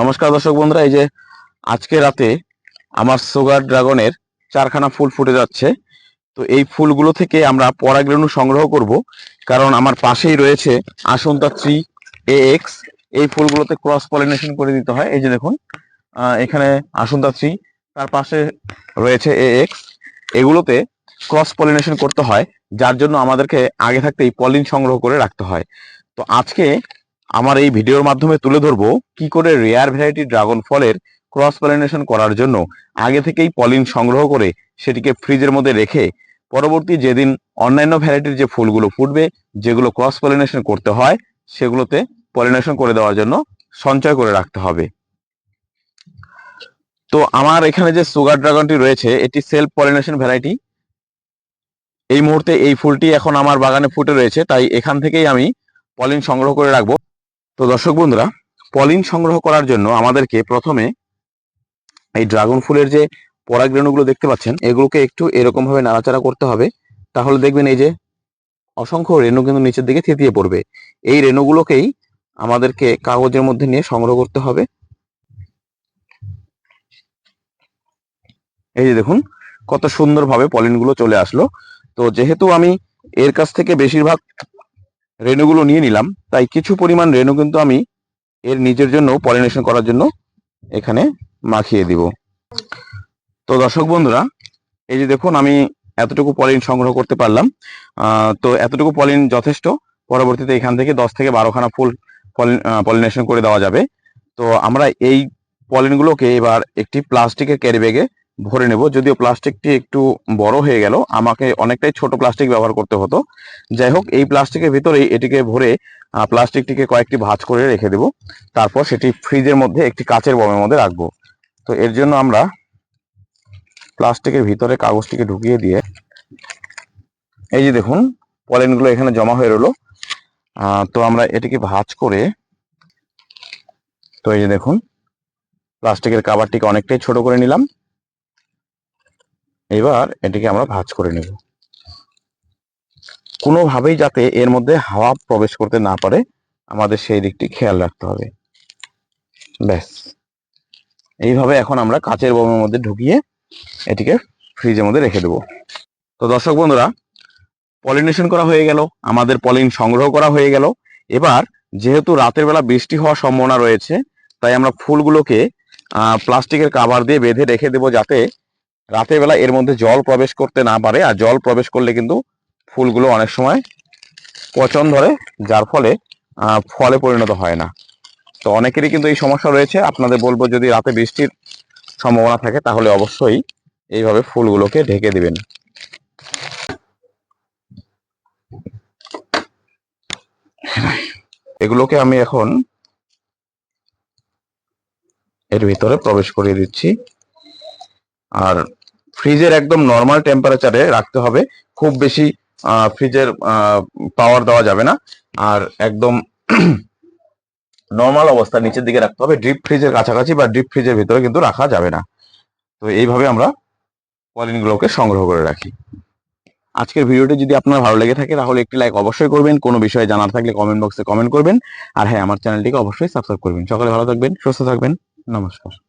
নমস্কার দর্শক বন্ধুরা, এই যে আজকে রাতে আমার সুগার ড্রাগনের চারখানা ফুল ফুটে যাচ্ছে। তো এই ফুলগুলো থেকে আমরা পরাগরেণু সংগ্রহ করব, কারণ আমার পাশেই রয়েছে আসন্তা থ্রি এ এক্স এই ফুলগুলোতে ক্রস পলিনেশন করে দিতে হয়। এই যে দেখুন এখানে আসন্তা থ্রি, তার পাশে রয়েছে এ এক্স এগুলোতে ক্রস পলিনেশন করতে হয়, যার জন্য আমাদেরকে আগে থাকতেই পলিন সংগ্রহ করে রাখতে হয়। তো আজকে আমার এই ভিডিওর মাধ্যমে তুলে ধরবো কি করে রেয়ার ভ্যারাইটি ড্রাগন ফলের ক্রস পলিনেশন করার জন্য আগে থেকেই পলিন সংগ্রহ করে সেটিকে ফ্রিজের মধ্যে রেখে পরবর্তী যেদিন অন্যান্য ভ্যারাইটির যে ফুলগুলো ফুটবে, যেগুলো ক্রস পলিনেশন করতে হয়, সেগুলোতে পলিনেশন করে দেওয়ার জন্য সঞ্চয় করে রাখতে হবে। তো আমার এখানে যে সুগার ড্রাগনটি রয়েছে, এটি সেলফ পলিনেশন ভ্যারাইটি এই মুহূর্তে এই ফুলটি এখন আমার বাগানে ফুটে রয়েছে, তাই এখান থেকেই আমি পলিন সংগ্রহ করে রাখব। তো দর্শক বন্ধুরা, পলিন সংগ্রহ করার জন্য আমাদেরকে প্রথমে এই ড্রাগন ফুলের যে পরাগরেণুগুলো দেখতে পাচ্ছেন, এগুলোকে একটু এরকম ভাবে নাড়াচাড়া করতে হবে। তাহলে দেখবেন এই যে অসংখ্য রেণু কিন্তু নিচের দিকে থিতিয়ে পড়বে। এই রেণুগুলোকেই আমাদেরকে কাগজের মধ্যে নিয়ে সংগ্রহ করতে হবে। এই যে দেখুন, কত সুন্দরভাবে পলিনগুলো চলে আসলো। তো যেহেতু আমি এর কাছ থেকে বেশিরভাগ রেণুগুলো নিয়ে নিলাম। তাই কিছু পরিমাণ রেণু কিন্তু আমি এর নিজের জন্য পলিনেশন করার জন্য এখানে মাখিয়ে দিব। তো দর্শক বন্ধুরা, এই যে দেখুন আমি এতটুকু পলিন সংগ্রহ করতে পারলাম। তো এতটুকু পলিন যথেষ্ট। পরবর্তীতে এখান থেকে দশ থেকে বারোখানা ফুল পলিনেশন করে দেওয়া যাবে। তো আমরা এই পলিনগুলোকে এবার একটি প্লাস্টিকের ক্যারি ব্যাগে ভরে নেব। যদিও প্লাস্টিকটি একটু বড় হয়ে গেল, আমাকে অনেকটাই ছোট প্লাস্টিক ব্যবহার করতে হতো। যাই হোক, এই প্লাস্টিকের ভিতরেই এটিকে ভরে প্লাস্টিকটিকে কয়েকটি ভাঁজ করে রেখে দেব। তারপর সেটি ফ্রিজের মধ্যে একটি কাচের বমের মধ্যে রাখব। তো এর জন্য আমরা প্লাস্টিকের ভিতরে কাগজটিকে ঢুকিয়ে দিয়ে, এই যে দেখুন, পলেনগুলো এখানে জমা হয়ে রইল। তো আমরা এটিকে ভাঁজ করে, তো এই যে দেখুন, প্লাস্টিকের কাভারটিকে অনেকটাই ছোট করে নিলাম। এবার এটিকে আমরা ভাঁজ করে নেব। কোনোভাবেই যাতে এর মধ্যে হাওয়া প্রবেশ করতে না পারে, আমাদের সেই দিকটি খেয়াল রাখতে হবে। ব্যাস। এইভাবে এখন আমরা কাচের বোমের মধ্যে ঢুকিয়ে এটিকে ফ্রিজের মধ্যে রেখে দেবো। তো দর্শক বন্ধুরা, পলিনেশন করা হয়ে গেল, আমাদের পলিন সংগ্রহ করা হয়ে গেল। এবার যেহেতু রাতের বেলা বৃষ্টি হওয়ার সম্ভাবনা রয়েছে, তাই আমরা ফুলগুলোকে প্লাস্টিকের কাভার দিয়ে বেঁধে রেখে দেবো যাতে রাতের বেলা এর মধ্যে জল প্রবেশ করতে না পারে, আর জল প্রবেশ করলে কিন্তু ফুলগুলো অনেক সময় পচন ধরে, যার ফলে ফলে পরিণত হয় না। তো অনেকেরই কিন্তু এই সমস্যা রয়েছে। আপনাদের বলব যদি রাতে বৃষ্টির সম্ভাবনা থাকে, তাহলে অবশ্যই এইভাবে ফুলগুলোকে ঢেকে দিবেন। এগুলোকে আমি এখন এর ভিতরে প্রবেশ করিয়ে দিচ্ছি। আর ফ্রিজের একদম নর্মাল টেম্পারেচারে রাখতে হবে। খুব বেশি ফ্রিজের পাওয়ার দেওয়া যাবে না। আর একদম নর্মাল অবস্থা নিচের দিকে রাখতে হবে। ডিপ ফ্রিজের কাছাকাছি বা ডিপ ফ্রিজের ভিতরে কিন্তু রাখা যাবে না। তো এইভাবে আমরা পলিনগুলোকে সংগ্রহ করে রাখি। আজকের ভিডিওটি যদি আপনার ভালো লেগে থাকে, তাহলে একটি লাইক অবশ্যই করবেন। কোনো বিষয়ে জানার থাকলে কমেন্ট বক্সে কমেন্ট করবেন। আর হ্যাঁ আমার চ্যানেলটিকে অবশ্যই সাবস্ক্রাইব করবেন। সকালে ভালো থাকবেন, সুস্থ থাকবেন। নমস্কার।